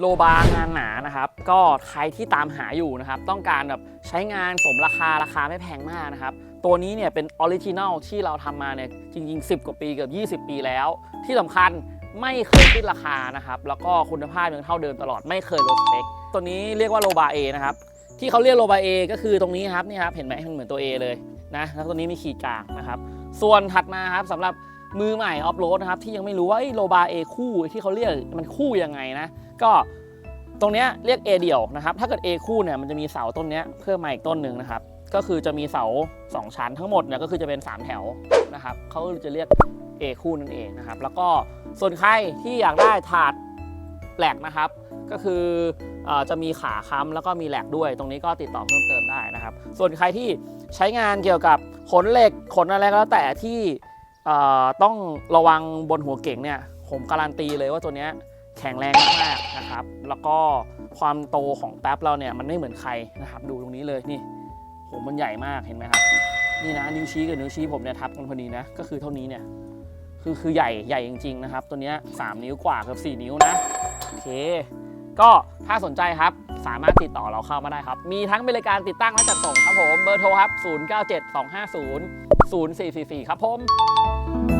โลบาร์งานหนานะครับ ก็ใครที่ตามหาอยู่นะครับ ต้องการแบบใช้งานสมราคาราคาไม่แพงมากนะครับ ตัวนี้เนี่ยเป็นออริจินัลที่เราทำมาเนี่ยจริง ๆ 10 กว่าปีเกือบ20 ปีแล้ว ที่สำคัญไม่เคยขึ้นราคานะครับ แล้วก็คุณภาพยังเท่าเดิมตลอดไม่เคยลดสเปค ตัวนี้เรียกว่าโลบาเอนะครับ ที่เขาเรียกโลบาเอก็คือตรงนี้ครับนี่ครับเห็นไหมมันเหมือนตัว A เลยนะแล้วตัวนี้มีขีดกลางนะครับ ส่วนถัดมาครับสำหรับ มือใหม่ออฟโรดนะครับที่ยังไม่รู้ว่าโลบาเอคู่ที่เขาเรียกมันคู่ยังไงนะ ก็ตรงเนี้ยเรียก A เดี่ยวนะครับ ถ้าเกิด A คู่เนี่ยมันจะมีเสาต้นเนี้ยเพิ่มมาอีกต้นหนึ่งนะครับ ก็คือจะมีเสา 2 ชั้นทั้งหมดเนี่ยก็คือจะเป็น 3 แถวนะครับเขาจะเรียก A คู่นั่นเองนะครับ แล้วก็ส่วนใครที่อยากได้ถาดแหลกนะครับ ก็คือจะมีขาค้ำแล้วก็มีแหลกด้วย ตรงนี้ก็ติดต่อเพิ่มเติมได้นะครับ ส่วนใครที่ใช้งานเกี่ยวกับขนเหล็กขนอะไรก็แล้วแต่ที่ ต้องระวังบนหัวเก่งเนี่ยผมการันตีเลยว่าตัวนี้แข็งแรงมากนะครับ แล้วก็ความโตของแป๊บเราเนี่ยมันไม่เหมือนใครนะครับ ดูตรงนี้เลยนี่ผมมันใหญ่มากเห็นไหมครับ นี่นะนิ้วชี้กับนิ้วชี้ผมเนี่ยทับกันพอดีนะ ก็คือเท่านี้เนี่ยคือคือใหญ่ใหญ่จริงๆนะครับ ตัวนี้3นิ้วกว่าเกือบ4นิ้วนะโอเค ก็ถ้าสนใจครับสามารถติดต่อเราเข้ามาได้ครับ มีทั้งบริการติดตั้งและจัดส่งครับผม เบอร์โทรครับ 0972500444 ครับผม